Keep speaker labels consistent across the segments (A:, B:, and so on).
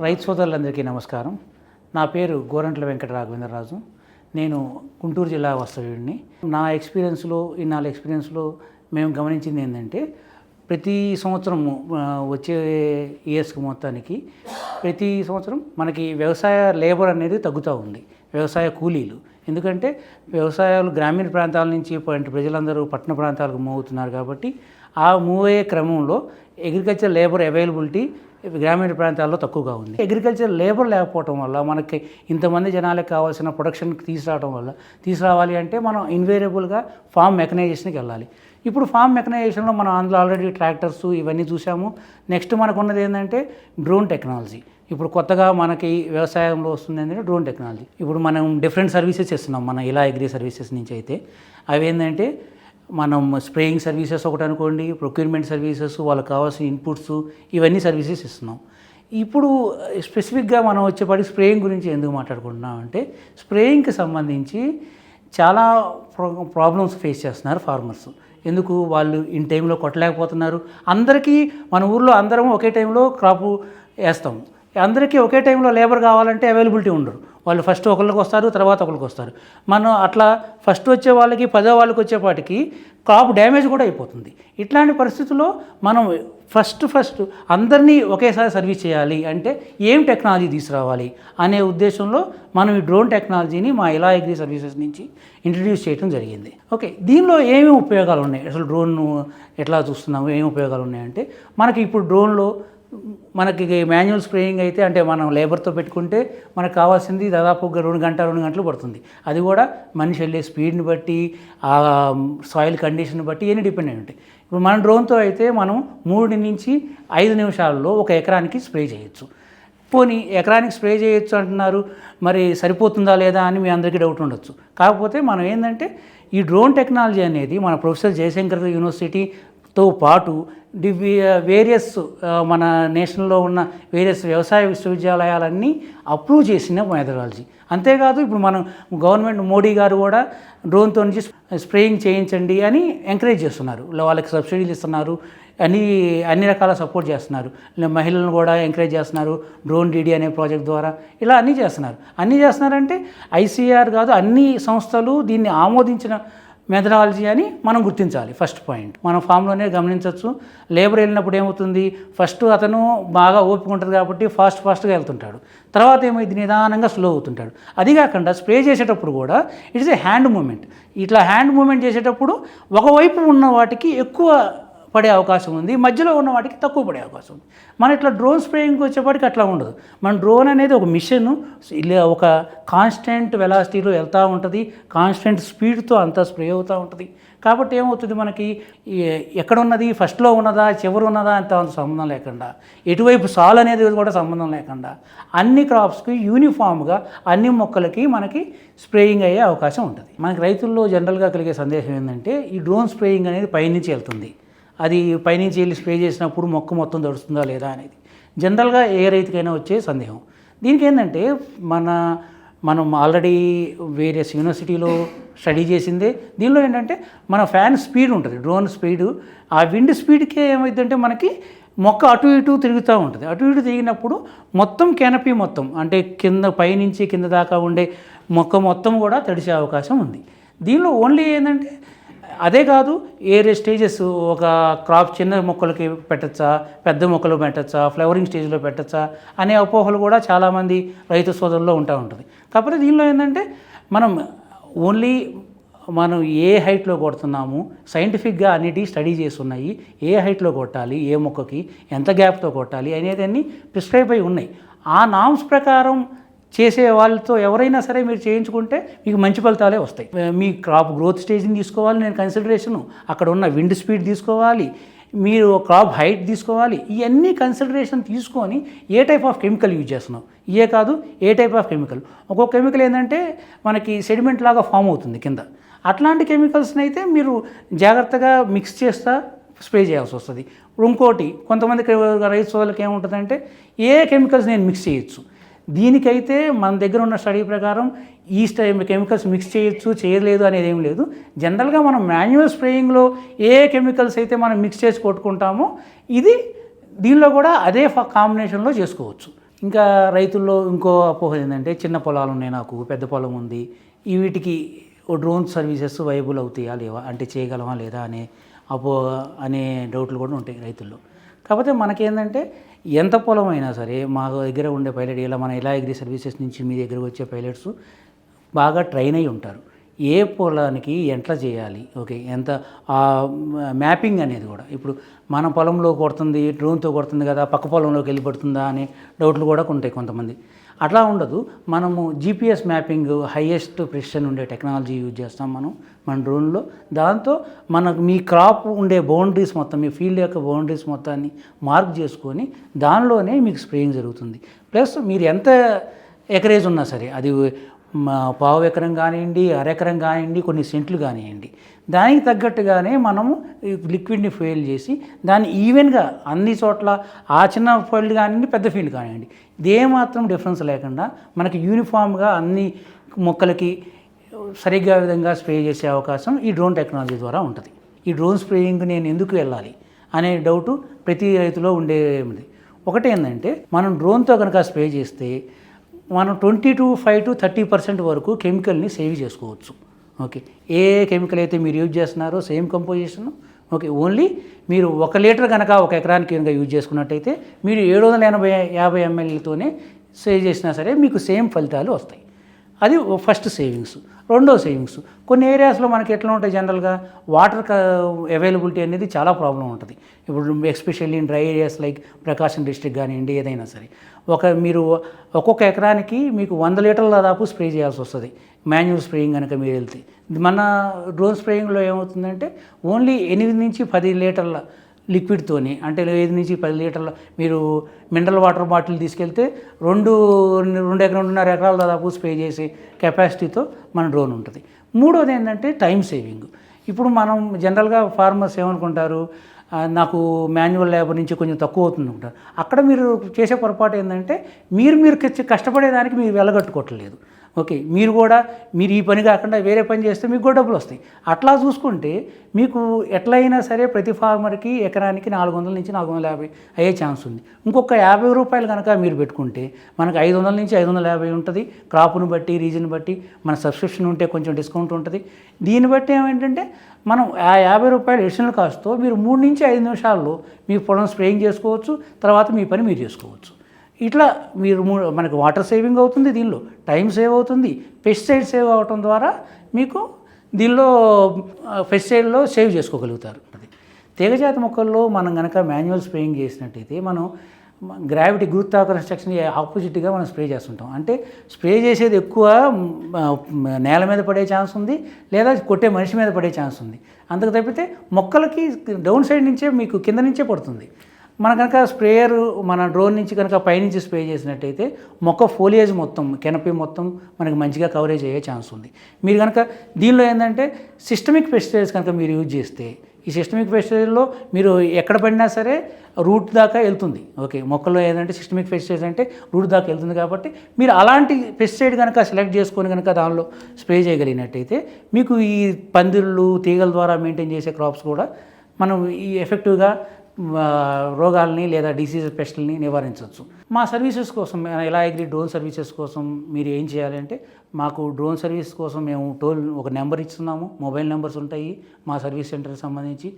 A: రైతు సోదరులందరికీ నమస్కారం. నా పేరు గోరంట్ల వెంకట రాఘవేంద్రరాజు. నేను గుంటూరు జిల్లా వాస్తవ్యుడిని. నా ఎక్స్పీరియన్స్లో ఈ నాలుగు ఎక్స్పీరియన్స్లో మేము గమనించింది ఏంటంటే ప్రతి సంవత్సరం వచ్చే ఇయర్స్కి మొత్తానికి ప్రతి సంవత్సరం మనకి వ్యవసాయ లేబర్ అనేది తగ్గుతూ ఉంది. వ్యవసాయ కూలీలు. ఎందుకంటే వ్యవసాయాలు గ్రామీణ ప్రాంతాల నుంచి ప్రజలందరూ పట్టణ ప్రాంతాలకు మూవ్ అవుతున్నారు కాబట్టి ఆ మూవ్ అయ్యే క్రమంలో అగ్రికల్చర్ లేబర్ అవైలబిలిటీ గ్రామీణ ప్రాంతాల్లో తక్కువగా ఉంది. అగ్రికల్చర్ లేబర్ లేకపోవటం వల్ల మనకి ఇంతమంది జనాలకు కావాల్సిన ప్రొడక్షన్ తీసుకురావడం వల్ల తీసుకురావాలి అంటే మనం ఇన్వేరియబుల్గా ఫామ్ మెకనైజేషన్కి వెళ్ళాలి. ఇప్పుడు ఫామ్ మెకనైజేషన్లో మనం అందులో ఆల్రెడీ ట్రాక్టర్స్ ఇవన్నీ చూసాము నెక్స్ట్ మనకున్నది ఏంటంటే డ్రోన్ టెక్నాలజీ ఇప్పుడు కొత్తగా మనకి వ్యవసాయంలో వస్తుంది ఏంటంటే డ్రోన్ టెక్నాలజీ ఇప్పుడు మనం డిఫరెంట్ సర్వీసెస్ ఇస్తున్నాం మన ఇలా అగ్రి సర్వీసెస్ నుంచి అయితే. అవి ఏంటంటే మనం స్ప్రేయింగ్ సర్వీసెస్ ఒకటి అనుకోండి ప్రొక్యూర్మెంట్ సర్వీసెస్ వాళ్ళకి కావాల్సిన ఇన్పుట్స్ ఇవన్నీ సర్వీసెస్ ఇస్తున్నాం. ఇప్పుడు eh, స్పెసిఫిక్గా మనం వచ్చేపాటి స్ప్రేయింగ్ గురించి ఎందుకు మాట్లాడుకుంటున్నాం అంటే స్ప్రేయింగ్కి సంబంధించి చాలా ప్రాబ్లమ్స్ ఫేస్ చేస్తున్నారు ఫార్మర్స్ ఎందుకు? వాళ్ళు ఇన్ టైంలో కొట్టలేకపోతున్నారు. అందరికీ మన ఊర్లో అందరం ఒకే టైంలో క్రాప్ వేస్తాం. అందరికీ ఒకే టైంలో లేబర్ కావాలంటే అవైలబిలిటీ ఉండరు వాళ్ళు ఫస్ట్ ఒకరికి వస్తారు తర్వాత ఒకరికి వస్తారు. మనం అట్లా ఫస్ట్ వచ్చే వాళ్ళకి పదో వాళ్ళకి వచ్చేపాటికి క్రాప్ డ్యామేజ్ కూడా అయిపోతుంది. ఇట్లాంటి పరిస్థితుల్లో మనం ఫస్ట్ ఫస్ట్ అందరినీ ఒకేసారి సర్వీస్ చేయాలి అంటే ఏం టెక్నాలజీ తీసుకురావాలి అనే ఉద్దేశంలో మనం ఈ డ్రోన్ టెక్నాలజీని మా ఇలా అగ్రి సర్వీసెస్ నుంచి ఇంట్రడ్యూస్ చేయడం జరిగింది. ఓకే దీనిలో ఏమేమి ఉపయోగాలు ఉన్నాయి? అసలు డ్రోన్ ఎట్లా చూస్తున్నాము? ఏమి ఉపయోగాలు ఉన్నాయంటే మనకి ఇప్పుడు డ్రోన్లో మనకి మాన్యువల్ స్ప్రేయింగ్ అయితే అంటే మనం లేబర్తో పెట్టుకుంటే మనకు కావాల్సింది దాదాపు ఒక రెండు గంట రెండు గంటలు పడుతుంది. అది కూడా మనిషి వెళ్ళే స్పీడ్ని బట్టి ఆ సాయిల్ కండిషన్ బట్టి ఇవన్నీ డిపెండ్ అయి ఉంటాయి. ఇప్పుడు మన డ్రోన్తో అయితే మనం మూడు నుంచి ఐదు నిమిషాల్లో ఒక ఎకరానికి స్ప్రే చేయొచ్చు. పోనీ ఎకరానికి స్ప్రే చేయొచ్చు అంటున్నారు మరి సరిపోతుందా లేదా అని మీ అందరికీ డౌట్ ఉండొచ్చు. కాకపోతే మనం ఏంటంటే ఈ డ్రోన్ టెక్నాలజీ అనేది మన ప్రొఫెసర్ జయశంకర్ యూనివర్సిటీ తో పాటు వేరియస్ మన నేషనల్లో ఉన్న వేరియస్ వ్యవసాయ విశ్వవిద్యాలయాలన్నీ అప్రూవ్ చేసిన మెథడాలజీ. అంతేకాదు ఇప్పుడు మనం గవర్నమెంట్ మోడీ గారు కూడా డ్రోన్తో నుంచి స్ప్రేయింగ్ చేయించండి అని ఎంకరేజ్ చేస్తున్నారు. వాళ్ళకి సబ్సిడీలు ఇస్తున్నారు. అన్ని అన్ని రకాల సపోర్ట్ చేస్తున్నారు. మహిళలను కూడా ఎంకరేజ్ చేస్తున్నారు. డ్రోన్ డీడీ అనే ప్రాజెక్ట్ ద్వారా ఇలా అన్నీ చేస్తున్నారు. అన్నీ చేస్తున్నారంటే ఐసీఆర్ కాదు అన్ని సంస్థలు దీన్ని ఆమోదించిన మెథడాలజీ అని మనం గుర్తించాలి ఫస్ట్ పాయింట్ మనం ఫామ్లోనే గమనించవచ్చు లేబర్ వెళ్ళినప్పుడు ఏమవుతుంది? ఫస్ట్ అతను బాగా ఓపిక ఉంటుంది కాబట్టి ఫాస్ట్ ఫాస్ట్గా వెళ్తుంటాడు. తర్వాత ఏమైంది నిదానంగా స్లో అవుతుంటాడు. అది కాకుండా స్ప్రే చేసేటప్పుడు కూడా ఇట్స్ ఏ హ్యాండ్ మూమెంట్ ఇట్లా హ్యాండ్ మూమెంట్ చేసేటప్పుడు ఒకవైపు ఉన్న వాటికి ఎక్కువ పడే అవకాశం ఉంది. మధ్యలో ఉన్న వాటికి తక్కువ పడే అవకాశం ఉంది. మన ఇట్లా డ్రోన్ స్ప్రేయింగ్కి వచ్చేపాటికి అట్లా ఉండదు. మన డ్రోన్ అనేది ఒక మిషన్ ఒక కాన్స్టెంట్ వెలాసిటీలో వెళ్తూ ఉంటుంది. కాన్స్టెంట్ స్పీడ్తో అంతా స్ప్రే అవుతూ ఉంటుంది. కాబట్టి ఏమవుతుంది మనకి? ఎక్కడ ఉన్నది ఫస్ట్లో ఉన్నదా? చివరి ఉన్నదా? అంత అంత సంబంధం లేకుండా. ఎటువైపు సాల్ అనేది కూడా సంబంధం లేకుండా. అన్ని క్రాప్స్కి యూనిఫామ్గా అన్ని మొక్కలకి మనకి స్ప్రేయింగ్ అయ్యే అవకాశం ఉంటుంది. మనకి రైతుల్లో జనరల్గా కలిగే సందేశం ఏంటంటే ఈ డ్రోన్ స్ప్రేయింగ్ అనేది పైనుంచి వెళ్తుంది. అది పైనుంచి వెళ్ళి స్ప్రే చేసినప్పుడు మొక్క మొత్తం తడుస్తుందా లేదా అనేది. జనరల్గా ఏ రైతుకైనా వచ్చే సందేహం. దీనికి ఏంటంటే మన మనం ఆల్రెడీ వేరియస్ యూనివర్సిటీలో స్టడీ చేసిందే. దీనిలో ఏంటంటే మన ఫ్యాన్ స్పీడ్ ఉంటుంది డ్రోన్ స్పీడు. ఆ విండ్ స్పీడ్కే ఏమైందంటే మనకి మొక్క అటు ఇటు తిరుగుతూ ఉంటుంది. అటు ఇటు తిరిగినప్పుడు మొత్తం కెనపీ మొత్తం అంటే కింద పైనుంచి కింద దాకా ఉండే మొక్క మొత్తం కూడా తడిసే అవకాశం ఉంది. దీనిలో ఓన్లీ ఏంటంటే అదే కాదు ఏరే స్టేజెస్ ఒక క్రాప్ చిన్న మొక్కలకి పెట్టచ్చా పెద్ద మొక్కలు పెట్టచ్చా ఫ్లవరింగ్ స్టేజ్లో పెట్టచ్చా అనే అపోహలు కూడా చాలామంది రైతు సోదరుల్లో ఉంటా ఉంటుంది. కాకపోతే దీనిలో ఏంటంటే మనం ఓన్లీ మనం ఏ హైట్లో కొడుతున్నాము సైంటిఫిక్గా అన్నిటి స్టడీ చేస్తున్నాయి ఏ హైట్లో కొట్టాలి ఏ మొక్కకి ఎంత గ్యాప్తో కొట్టాలి అనేది అన్నీ ప్రిస్క్రైబ్ అయి ఉన్నాయి. ఆ నామ్స్ ప్రకారం చేసే వాళ్ళతో ఎవరైనా సరే మీరు చేయించుకుంటే మీకు మంచి ఫలితాలే వస్తాయి. మీ క్రాప్ గ్రోత్ స్టేజ్ని తీసుకోవాలి నేను కన్సిడరేషను అక్కడ ఉన్న విండ్ స్పీడ్ తీసుకోవాలి మీరు క్రాప్ హైట్ తీసుకోవాలి ఇవన్నీ కన్సిడరేషన్ తీసుకొని a type of chemical use చేస్తున్నాం ఇయే కాదు ఏ టైప్ ఆఫ్ కెమికల్ ఒక్కొక్క కెమికల్ ఏంటంటే మనకి సెడిమెంట్ లాగా ఫామ్ అవుతుంది కింద. అట్లాంటి కెమికల్స్ని అయితే మీరు జాగ్రత్తగా మిక్స్ చేస్తా స్ప్రే చేయాల్సి వస్తుంది. ఇంకోటి కొంతమంది రైతు సోదరులకు ఏముంటుందంటే ఏ కెమికల్స్ నేను మిక్స్ చేయొచ్చు? దీనికైతే మన దగ్గర ఉన్న స్టడీ ప్రకారం ఈ స్టై కెమికల్స్ మిక్స్ చేయొచ్చు చేయలేదు అనేది ఏం లేదు. జనరల్గా మనం మాన్యువల్ స్ప్రేయింగ్లో ఏ కెమికల్స్ అయితే మనం మిక్స్ చేసి కొట్టుకుంటామో ఇది దీనిలో కూడా అదే కాంబినేషన్లో చేసుకోవచ్చు. ఇంకా రైతుల్లో ఇంకో అపోహ ఏంటంటే చిన్న పొలాలు ఉన్నాయి నాకు పెద్ద పొలం ఉంది. ఈ వీటికి ఓ డ్రోన్ సర్వీసెస్ వైబుల్ అవుతాయా లేవా అంటే చేయగలమా లేదా అనే అపో అనే డౌట్లు కూడా ఉంటాయి రైతుల్లో. కాకపోతే మనకేంటంటే ఎంత పొలం అయినా సరే మా దగ్గర ఉండే పైలట్ ఇలా మన ఇలా అగ్రి సర్వీసెస్ నుంచి మీ దగ్గరకు వచ్చే పైలట్స్ బాగా ట్రైన్ అయి ఉంటారు. ఏ పొలానికి ఎట్లా చేయాలి? ఓకే ఎంత? ఆ మ్యాపింగ్ అనేది కూడా. ఇప్పుడు మన పొలంలో కొడుతుంది డ్రోన్తో కొడుతుంది కదా పక్క పొలంలోకి వెళ్ళి పడుతుందా అనే డౌట్లు కూడా ఉంటాయి కొంతమంది. అట్లా ఉండదు. మనము జీపీఎస్ మ్యాపింగ్ హైయెస్ట్ ప్రెసిషన్ ఉండే టెక్నాలజీ యూజ్ చేస్తాం మనం మన డ్రోన్లో. దాంతో మనకు మీ క్రాప్ ఉండే బౌండరీస్ మొత్తం మీ ఫీల్డ్ యొక్క బౌండరీస్ మొత్తాన్ని మార్క్ చేసుకొని దానిలోనే మీకు స్ప్రేయింగ్ జరుగుతుంది. ప్లస్ మీరు ఎంత ఎకరేజ్ ఉన్నా సరే అది పావు ఎకరం కానివ్వండి అరెకరం కానివ్వండి కొన్ని సెంట్లు కానివ్వండి. దానికి తగ్గట్టుగానే మనము లిక్విడ్ని ఫెయిల్ చేసి దాన్ని ఈవెన్గా అన్ని చోట్ల ఆ చిన్న ఫీల్డ్ కానివ్వండి పెద్ద ఫీల్డ్ కానివ్వండి. ఇదేమాత్రం డిఫరెన్స్ లేకుండా మనకి యూనిఫామ్గా అన్ని మొక్కలకి సరిగ్గా విధంగా స్ప్రే చేసే అవకాశం ఈ డ్రోన్ టెక్నాలజీ ద్వారా ఉంటుంది. ఈ డ్రోన్ స్ప్రేయింగ్ నేను ఎందుకు వెళ్ళాలి అనే డౌట్ ప్రతి రైతులో ఉండేది. ఒకటి ఏంటంటే మనం డ్రోన్తో కనుక స్ప్రే చేస్తే మనం twenty to five to thirty percent వరకు కెమికల్ని సేవ్ చేసుకోవచ్చు. ఓకే. ఏ కెమికల్ అయితే మీరు యూజ్ చేస్తున్నారో సేమ్ కంపోజిషన్. ఓకే. ఓన్లీ మీరు ఒక లీటర్ కనుక ఒక ఎకరానికి కనుక యూజ్ చేసుకున్నట్టయితే మీరు ఏడు వందల ఎనభై యాభై ఎంఎల్తోనే సేవ్ చేసినా సరే మీకు సేమ్ ఫలితాలు వస్తాయి. అది ఫస్ట్ సేవింగ్స్. రెండో సేవింగ్స్. కొన్ని ఏరియాస్లో మనకి ఎట్లా ఉంటాయి జనరల్గా? వాటర్ అవైలబిలిటీ అనేది చాలా ప్రాబ్లం ఉంటుంది. ఇప్పుడు especially in dry areas like Prakasam district కానివ్వండి ఏదైనా సరే. ఒక మీరు ఒక్కొక్క ఎకరానికి మీకు వంద లీటర్ల దాదాపు స్ప్రే చేయాల్సి వస్తుంది. మాన్యువల్ స్ప్రేయింగ్ కనుక మీరు వెళ్తే. మన డ్రోన్ స్ప్రేయింగ్లో ఏమవుతుందంటే ఓన్లీ ఎనిమిది నుంచి పది లీటర్ల లిక్విడ్తోని అంటే ఐదు నుంచి పది లీటర్ల మీరు మినరల్ వాటర్ బాటిల్ తీసుకెళ్తే రెండు రెండు ఎకరం రెండున్నర ఎకరాల దాదాపు స్ప్రే చేసే కెపాసిటీతో మన డ్రోన్ ఉంటుంది. మూడోది ఏంటంటే టైం సేవింగ్. ఇప్పుడు మనం జనరల్గా ఫార్మర్స్ ఏమనుకుంటారు? నాకు మాన్యువల్ లేబర్ నుంచి కొంచెం తక్కువ అవుతుంది అనుకుంటారు. అక్కడ మీరు చేసే పొరపాటు ఏంటంటే మీరు మీరు కష్టపడేదానికి మీరు వెళ్ళగట్టుకోవట్లేదు ఓకే మీరు కూడా మీరు ఈ పని కాకుండా వేరే పని చేస్తే మీకు కూడా డబ్బులు వస్తాయి. అట్లా చూసుకుంటే మీకు ఎట్లయినా సరే ప్రతి ఫార్మర్కి ఎకరానికి నాలుగు వందల నుంచి నాలుగు వందల యాభై అయ్యే ఛాన్స్ ఉంది. ఇంకొక యాభై రూపాయలు కనుక మీరు పెట్టుకుంటే మనకు ఐదు వందల నుంచి ఐదు వందల యాభై ఉంటుంది. క్రాప్ను బట్టి రీజన్ బట్టి మన సబ్స్క్రిప్షన్ ఉంటే కొంచెం డిస్కౌంట్ ఉంటుంది. దీన్ని బట్టి ఏమేంటంటే మనం ఆ యాభై రూపాయలు ఎడిషనల్ కాస్ట్తో మీరు మూడు నుంచి ఐదు నిమిషాల్లో మీ పొలం స్ప్రేయింగ్ చేసుకోవచ్చు. తర్వాత మీ పని మీరు చేసుకోవచ్చు. ఇట్లా మీరు మనకు వాటర్ సేవింగ్ అవుతుంది దీనిలో టైం సేవ్ అవుతుంది. పెస్టిసైడ్ సేవ్ అవటం ద్వారా మీకు దీనిలో పెస్టిసైడ్లో సేవ్ చేసుకోగలుగుతారు. అది తీగజాతి మొక్కల్లో మనం కనుక మాన్యువల్ స్ప్రేయింగ్ చేసినట్టయితే మనం గ్రావిటీ గురుత్వాకర్షణ ఆపోజిట్గా మనం స్ప్రే చేస్తుంటాం. అంటే స్ప్రే చేసేది ఎక్కువ నేల మీద పడే ఛాన్స్ ఉంది లేదా కొట్టే మనిషి మీద పడే ఛాన్స్ ఉంది. అందుకు తప్పితే మొక్కలకి డౌన్ సైడ్ నుంచే మీకు కింద నుంచే పడుతుంది. మన కనుక స్ప్రేయర్ మన డ్రోన్ నుంచి కనుక పైనుంచి స్ప్రే చేసినట్టయితే మొక్క ఫోలియేజ్ మొత్తం కెనపీ మొత్తం మనకి మంచిగా కవరేజ్ అయ్యే ఛాన్స్ ఉంది. మీరు కనుక దీనిలో ఏంటంటే సిస్టమిక్ పెస్టిసైడ్స్ కనుక మీరు యూజ్ చేస్తే ఈ సిస్టమిక్ పెస్టిసైడ్లో మీరు ఎక్కడ పడినా సరే రూట్ దాకా వెళ్తుంది. ఓకే మొక్కల్లో ఏంటంటే సిస్టమిక్ పెస్టిసైడ్స్ అంటే రూట్ దాకా వెళ్తుంది కాబట్టి మీరు అలాంటి పెస్టిసైడ్ కనుక సెలెక్ట్ చేసుకొని కనుక దానిలో స్ప్రే చేయగలిగినట్టయితే మీకు ఈ పందిళ్ళు తీగల ద్వారా మెయింటైన్ చేసే క్రాప్స్ కూడా మనం ఈ ఎఫెక్టివ్గా రోగాల్ని లేదా డిసీజ్ పెస్ట్ని నివారించవచ్చు. మా సర్వీసెస్ కోసం ఎలా అగ్రి డ్రోన్ సర్వీసెస్ కోసం మీరు ఏం చేయాలంటే మాకు డ్రోన్ సర్వీస్ కోసం మేము టోల్ ఒక నెంబర్ ఇస్తున్నాము మొబైల్ నెంబర్స్ ఉంటాయి మా సర్వీస్ సెంటర్కి సంబంధించి.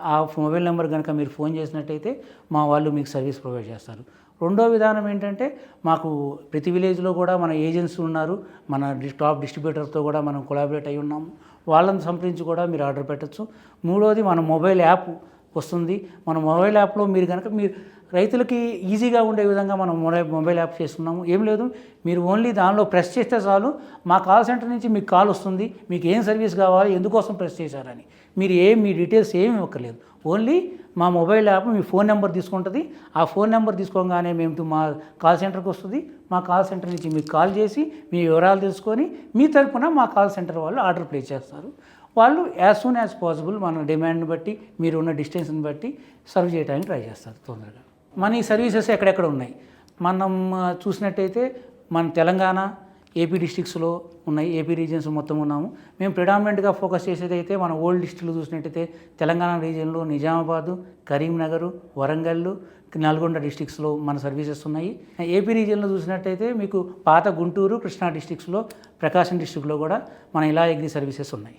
A: ఆ మొబైల్ నెంబర్ కనుక మీరు ఫోన్ చేసినట్టయితే మా వాళ్ళు మీకు సర్వీస్ ప్రొవైడ్ చేస్తారు. రెండో విధానం ఏంటంటే మాకు ప్రతి విలేజ్లో కూడా మన ఏజెన్సీ ఉన్నారు మన టాప్ డిస్ట్రిబ్యూటర్తో కూడా మనం కొలాబరేట్ అయి ఉన్నాము. వాళ్ళని సంప్రదించి కూడా మీరు ఆర్డర్ పెట్టచ్చు. మూడోది మన మొబైల్ యాప్ వస్తుంది. మన మొబైల్ యాప్లో మీరు కనుక మీరు రైతులకి ఈజీగా ఉండే విధంగా మనం మొబైల్ మొబైల్ యాప్ చేస్తున్నాము. ఏం లేదు. మీరు ఓన్లీ దానిలో ప్రెస్ చేస్తే చాలు. మా కాల్ సెంటర్ నుంచి మీకు కాల్ వస్తుంది. మీకు ఏం సర్వీస్ కావాలి? ఎందుకోసం ప్రెస్ చేశారని. మీరు ఏం మీ డీటెయిల్స్ ఏమి ఇవ్వక్కర్లేదు. ఓన్లీ మా మొబైల్ యాప్ మీ ఫోన్ నెంబర్ తీసుకుంటుంది. ఆ ఫోన్ నెంబర్ తీసుకోగానే మేము మా కాల్ సెంటర్కి వస్తుంది. మా కాల్ సెంటర్ నుంచి మీకు కాల్ చేసి మీ వివరాలు తెలుసుకొని మీ తరపున మా కాల్ సెంటర్ వాళ్ళు ఆర్డర్ ప్లేస్ చేస్తారు. వాళ్ళు యాజ్ సూన్ యాజ్ పాసిబుల్ మన డిమాండ్ని బట్టి మీరు ఉన్న డిస్టెన్స్ని బట్టి సర్వ్ చేయడానికి ట్రై చేస్తారు తొందరగా. మన ఈ సర్వీసెస్ ఎక్కడెక్కడ ఉన్నాయి? మనం చూసినట్టయితే మన తెలంగాణ ఏపీ డిస్టిక్స్లో ఉన్నాయి ఏపీ రీజియన్స్ మొత్తం ఉన్నాము. మేము ప్రిడామినెంట్గా ఫోకస్ చేసేది అయితే మన ఓల్డ్ డిస్టిక్లు చూసినట్టయితే తెలంగాణ రీజియన్లో నిజామాబాదు కరీంనగర్ వరంగల్ నల్గొండ డిస్టిక్స్లో మన సర్వీసెస్ ఉన్నాయి. ఏపీ రీజియన్లో చూసినట్టయితే మీకు పాత గుంటూరు కృష్ణా డిస్టిక్స్లో ప్రకాశం డిస్టిక్లో కూడా మన ఇలా ఎగ్రీ సర్వీసెస్ ఉన్నాయి.